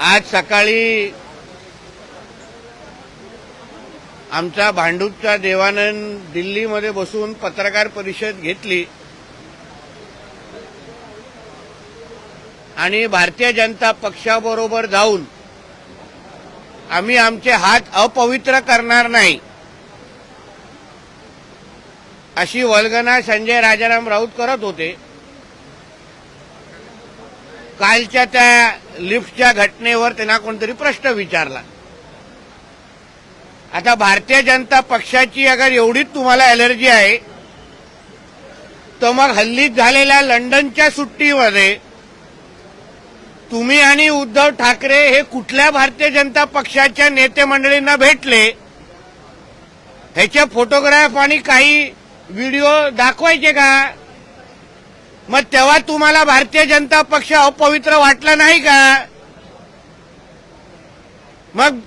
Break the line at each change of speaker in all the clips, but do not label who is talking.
आज सकाळी आमचा भांडूपचा देवानंद दिल्लीमध्ये बसून पत्रकार परिषद घेतली. आणि भारतीय जनता पक्षाबरोबर जाऊन आम्ही आमचे हात अपवित्र करणार नाही. अशी वल्गना संजय राजाराम राऊत करत होते. कालच्या त्या लिफ्टच्या घटनेवर त्यांना कोणतरी प्रश्न विचारला. आता भारतीय जनता पक्षाची अगर एवढीच तुम्हाला ॲलर्जी आहे तर मग हल्लीच झालेल्या लंडनच्या सुट्टीमध्ये तुम्ही आणि उद्धव ठाकरे हे कुठल्या भारतीय जनता पक्षाच्या नेते मंडळींना भेटले ह्याचे फोटोग्राफ आणि काही व्हिडिओ दाखवायचे का? मग तेव्हा तुम्हाला भारतीय जनता पक्ष अपवित्र वाटला नाही का? मग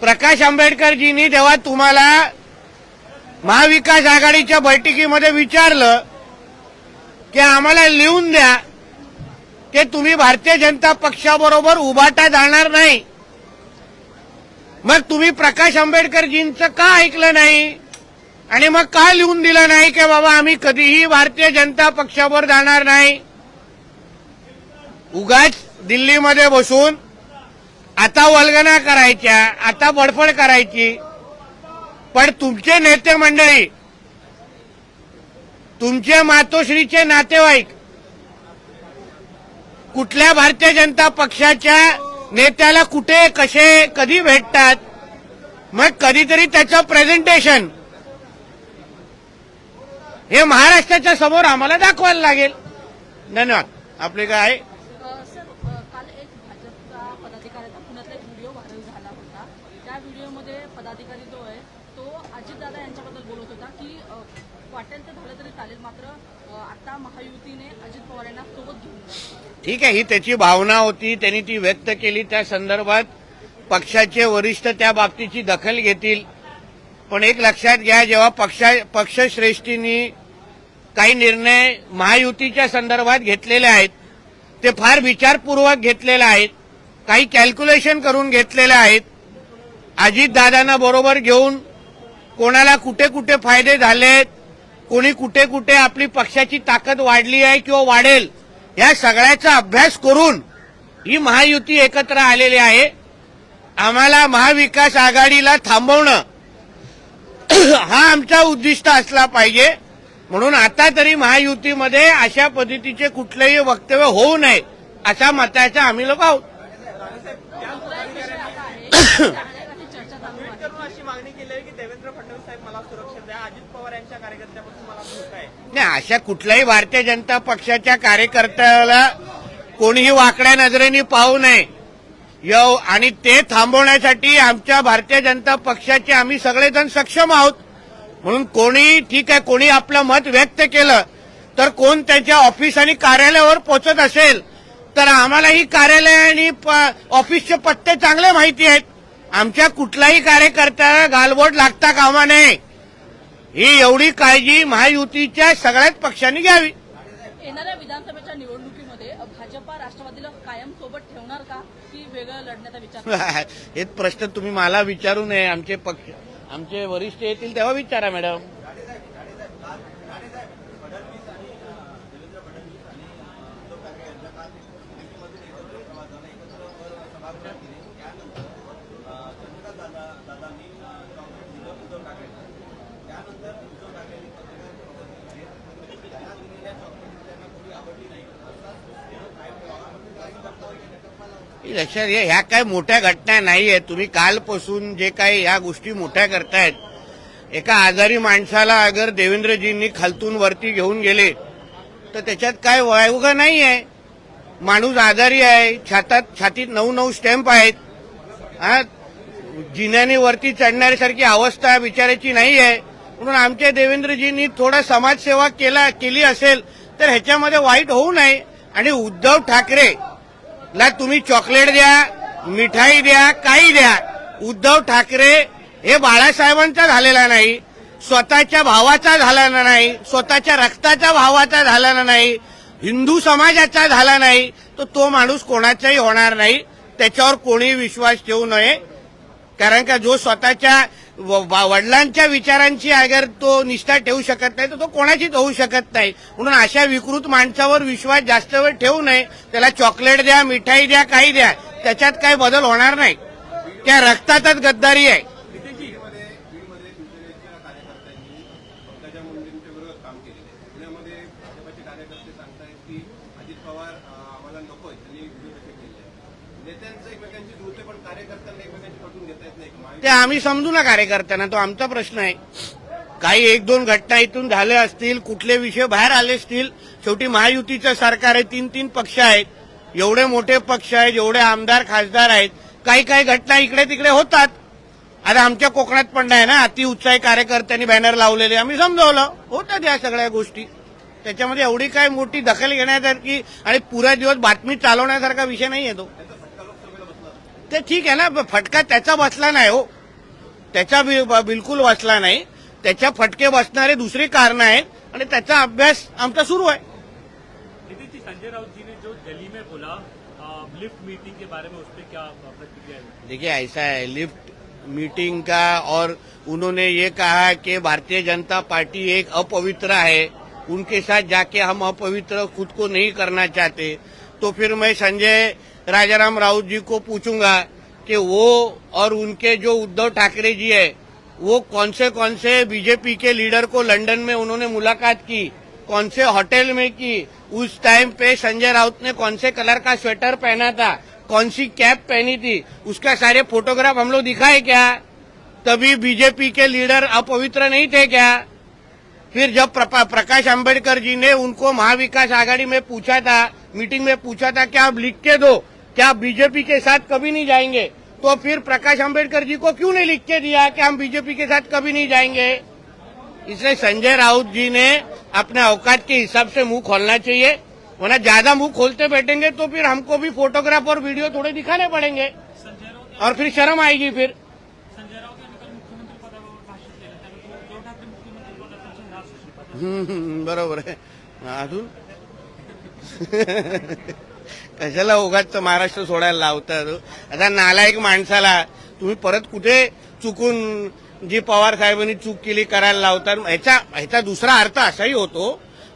प्रकाश आंबेडकरजींनी तेव्हा तुम्हाला महाविकास आघाडीच्या बैठकीमध्ये विचारलं की आम्हाला लिहून द्या की तुम्ही भारतीय जनता पक्षाबरोबर उभाटा जाणार नाही. मग तुम्ही प्रकाश आंबेडकरजींचं का ऐकलं नाही? आणि मग का लिहून दिलं नाही की बाबा आम्ही कधीही भारतीय जनता पक्षावर जाणार नाही? उगाच दिल्लीमध्ये बसून आता वल्गना करायच्या आता बडफड करायची. पण तुमचे नेते मंडळी तुमचे मातोश्रीचे नातेवाईक कुठल्या भारतीय जनता पक्षाच्या नेत्याला कुठे कसे कधी भेटतात? मग कधीतरी त्याचं प्रेझेंटेशन हे महाराष्ट्राच्या समोर आम्हाला दाखवायला लागेल. धन्यवाद. आपले काय? आहे
पदाधिकारी जो तो अजितदादा यांच्याबद्दल बोलत होता की वाटेल तर झालं तरी चालेल मात्र आता महायुतीने अजित पवार यांना सोबत घेऊन जा.
ठीक आहे ही त्याची भावना होती त्यांनी ती व्यक्त केली. त्या संदर्भात पक्षाचे वरिष्ठ त्या बाबतीची दखल घेतील. पण एक लक्षात घ्या जेव्हा पक्षा पक्षश्रेष्ठींनी काही निर्णय महायुतीच्या संदर्भात घेतलेले आहेत. ते फार विचारपूर्वक घेतलेले आहेत. काही कॅल्क्युलेशन करून घेतलेले आहेत. अजितदादांना बरोबर घेऊन कोणाला कुठे कुठे फायदे झालेत कोणी कुठे कुठे आपली पक्षाची ताकद वाढली आहे किंवा वाढेल या सगळ्याचा अभ्यास करून ही महायुती एकत्र आलेली आहे. आम्हाला महाविकास आघाडीला थांबवणं हा आमचा उद्दिष्ट असला पाहिजे. म्हणून आता तरी महायुतीमध्ये अशा पद्धतीचे कुठलेही वक्तव्य होऊ नये अशा मताचा आम्ही लोक आहोत. नाही अशा कुठल्याही भारतीय जनता पक्षाच्या कार्यकर्त्याला कोणीही वाकड्या नजरेने पाहू नये. यव आणि ते थांबवण्यासाठी आमच्या भारतीय जनता पक्षाचे आम्ही सगळेजण सक्षम आहोत. म्हणून कोणी ठीक आहे कोणी आपलं मत व्यक्त केलं तर कोण त्याच्या ऑफिस आणि कार्यालयावर पोचत असेल तर आम्हालाही कार्यालय आणि ऑफिसचे पत्ते चांगले माहिती आहेत. आमच्या कुठलाही कार्यकर्त्याला गालबोट लागता कामा नये. ही एवढी काळजी महायुतीच्या सगळ्याच पक्षांनी घ्यावी.
येणाऱ्या विधानसभेच्या निवडणुकीमध्ये भाजपा राष्ट्रवादीला कायम सोबत ठेवणार का? की वेगळं लढण्याचा विचार
हे प्रश्न तुम्ही मला विचारू नये आमचे पक्ष आमचे वरिष्ठ येतील तेव्हा विचारा मॅडम. लक्षात घ्या ह्या काय मोठ्या घटना नाही आहेत तुम्ही कालपासून जे काही ह्या गोष्टी मोठ्या करतायत. एका आजारी माणसाला अगर देवेंद्रजींनी खालतून वरती घेऊन गेले तर त्याच्यात काय वायुगा नाही आहे माणूस आजारी आहे छातात छातीत नऊ नऊ स्टॅम्प आहेत. हा? जिन्याने वरती चढण्यासारखी अवस्था विचारायची नाही आहे म्हणून आमच्या देवेंद्रजींनी थोडा समाजसेवा केला केली असेल तर ह्याच्यामध्ये वाईट होऊ नये. आणि उद्धव ठाकरे ला तुम्ही चॉकलेट द्या मिठाई द्या काही द्या. उद्धव ठाकरे हे बाळासाहेबांचा झालेला नाही स्वतःच्या भावाचा झालेला नाही स्वतःच्या रक्ताच्या भावाचा झालेला नाही हिंदू समाजाचा झाला नाही तर तो माणूस कोणाचाही होणार नाही. त्याच्यावर कोणी विश्वास ठेवू नये. कारण का जो स्वतःच्या वडिलांच्या विचारांची अगर तो निष्ठा ठेवू शकत नाही तर तो कोणाचीच होऊ शकत नाही. म्हणून अशा विकृत माणसावर विश्वास जास्त वेळ ठेवू नये. त्याला चॉकलेट द्या मिठाई द्या काही द्या. त्याच्यात काही बदल होणार नाही. त्या रक्तातच गद्दारी आहे
बीडमध्ये बीडमध्ये शिवसेनेच्या कार्यकर्त्यांनी पंकजा मुंडेंच्या विरोधात काम केलेलं आहे पुण्यामध्ये भाजपाचे कार्यकर्ते सांगतायत की अजित पवार अं, आम्हाला नकोय त्यांनी व्हिडिओ देखील केले आहे नेत्यांचं एकमेकांची जुळते पण कार्यकर्त्यांना एकमेकांची पटवून घेता येत नाही का? महायुती
ते आम्ही समजू ना कार्यकर्त्यांना तो आमचा प्रश्न आहे. काही एक दोन घटना इथून झाल्या असतील कुठले विषय बाहेर आले असतील शेवटी महायुतीचं सरकार आहे तीन तीन पक्ष आहेत. एवढे मोठे पक्ष आहेत एवढे आमदार खासदार आहेत. काही काही घटना इकडे तिकडे होतात. आता आमच्या कोकणात पण नाही ना अति उत्साही कार्यकर्त्यांनी बॅनर लावलेले. आम्ही समजवलं. होतात या सगळ्या गोष्टी. त्याच्यामध्ये एवढी काय मोठी दखल घेण्यासारखी आणि पुरा दिवस बातमी चालवण्यासारखा विषय नाही आहे तो. ते ठीक आहे ना फटका त्याचा बसला नाही हो. त्याचा बिलकुल बसला नाही. त्याच्या फटके बसणारे दुसरी कारण आहेत आणि त्याचा अभ्यास आमचा सुरू आहे.
संजय राउत जी ने जो दिल्ली में बोला लिफ्ट मीटिंग के बारे में उस पर क्या प्रतिक्रिया है?
देखिए ऐसा है लिफ्ट मीटिंग का और उन्होंने ये कहा कि भारतीय जनता पार्टी एक अपवित्र है। उनके साथ जाके हम अपवित्र खुद को नहीं करना चाहते। तो फिर मैं संजय राजाराम राउत जी को पूछूँगा कि वो और उनके जो उद्धव ठाकरे जी है, वो कौन से कौन से बीजेपी के लीडर को लंदन में उन्होंने मुलाकात की, कौन से होटल में की, उस टाइम पे संजय राउत ने कौन से कलर का स्वेटर पहना था, कौन सी कैप पहनी थी, उसका सारे फोटोग्राफ हम लोग दिखाए क्या? तभी बीजेपी के लीडर अपवित्र नहीं थे क्या? फिर जब प्रकाश अंबेडकर जी ने उनको महाविकास आघाड़ी में पूछा था, मीटिंग में पूछा था कि आप लिख के दो? क्या बीजेपी के साथ कभी नहीं जाएँगे? तो फिर प्रकाश अंबेडकर जी को क्यों नहीं लिख के दिया कि हम बीजेपी के साथ कभी नहीं जाएँगे? इसलिए संजय राउत जी ने अपने औकात के हिसाब से मुँह खोलना चाहिए। वरना ज़्यादा मुँह खोलते बैठेंगे तो फिर हमको भी फोटोग्राफ और वीडियो थोड़े दिखाने पड़ेंगे। और फिर शर्म आएगी फिर. हम्म, हम्म, बरोबर आहे अजून कशाला उगाच महाराष्ट्र सोडायला लावतात आता नालायक माणसाला तुम्ही परत कुठे चुकून जी पवार साहेबांनी चूक केली करायला लावतात ह्याचा ह्याचा दुसरा अर्थ असाही होतो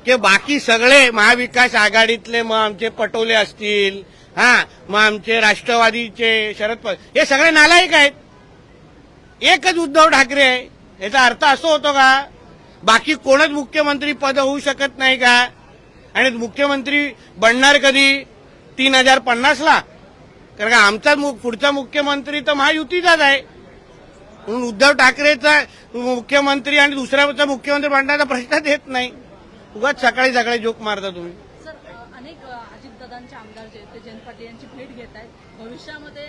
की बाकी सगळे महाविकास आघाडीतले मग आमचे पटोले असतील हा मग आमचे राष्ट्रवादीचे शरद पवार हे सगळे नालायक आहेत. एकच उद्धव ठाकरे आहे. याचा अर्थ असं होतो का? बाकी कोणच मुख्यमंत्री पद होऊ शकत नाही का? आणि मुख्यमंत्री बनणार कधी? तीन हजार पन्नासला. कारण का आमचा पुढचा मुख्यमंत्री तर महायुतीचाच आहे. म्हणून उद्धव ठाकरेचा मुख्यमंत्री आणि दुसऱ्याचा मुख्यमंत्री बनण्याचा प्रश्नच येत नाही. उगाच सकाळी सकाळी जोक मारता तुम्ही.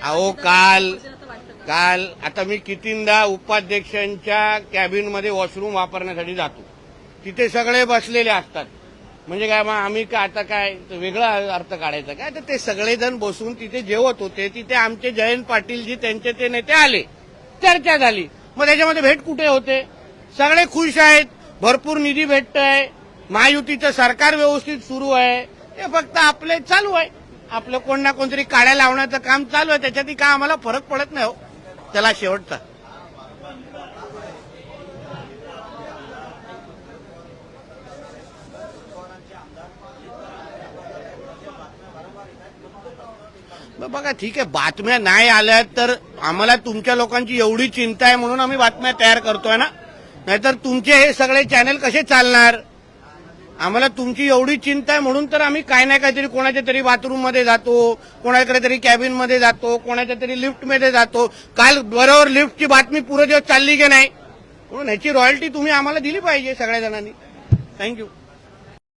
अहो, काल-? काल आता मी कितींदा उपाध्यक्षांच्या कॅबिनमध्ये वॉशरूम वापरण्यासाठी जातो. तिथे सगळे बसलेले असतात. म्हणजे काय मग आम्ही का आता काय तर वेगळा अर्थ काढायचा काय? तर ते सगळेजण बसून तिथे जेवत होते तिथे आमचे जयंत पाटीलजी त्यांचे ते नेते आले. चर्चा झाली. मग त्याच्यामध्ये भेट कुठे होते? सगळे खुश आहेत भरपूर निधी भेटतोय महायुतीचं सरकार व्यवस्थित सुरू आहे. ते फक्त आपले चालू आहे. आपलं कोण ना कोणतरी काड्या लावण्याचं काम चालू आहे त्याच्यातही का आम्हाला फरक पडत नाही हो. त्याला शेवटचा. बघा ठीक आहे बातम्या नाही आल्या तर आम्हाला तुमच्या लोकांची एवढी चिंता आहे म्हणून आम्ही बातम्या तयार करतोय ना? नाहीतर तुमचे हे सगळे चॅनल कसे चालणार? आम्हाला तुमची एवढी चिंता आहे म्हणून तर आम्ही काय नाही काहीतरी कोणाच्या तरी बाथरूममध्ये जातो कोणाकडे तरी कॅबिनमध्ये जातो कोणाच्या तरी लिफ्टमध्ये जातो. काल बरोबर लिफ्टची बातमी पुरे दिवस चालली की नाही? म्हणून ह्याची रॉयल्टी तुम्ही आम्हाला दिली पाहिजे सगळ्या जणांनी. थँक्यू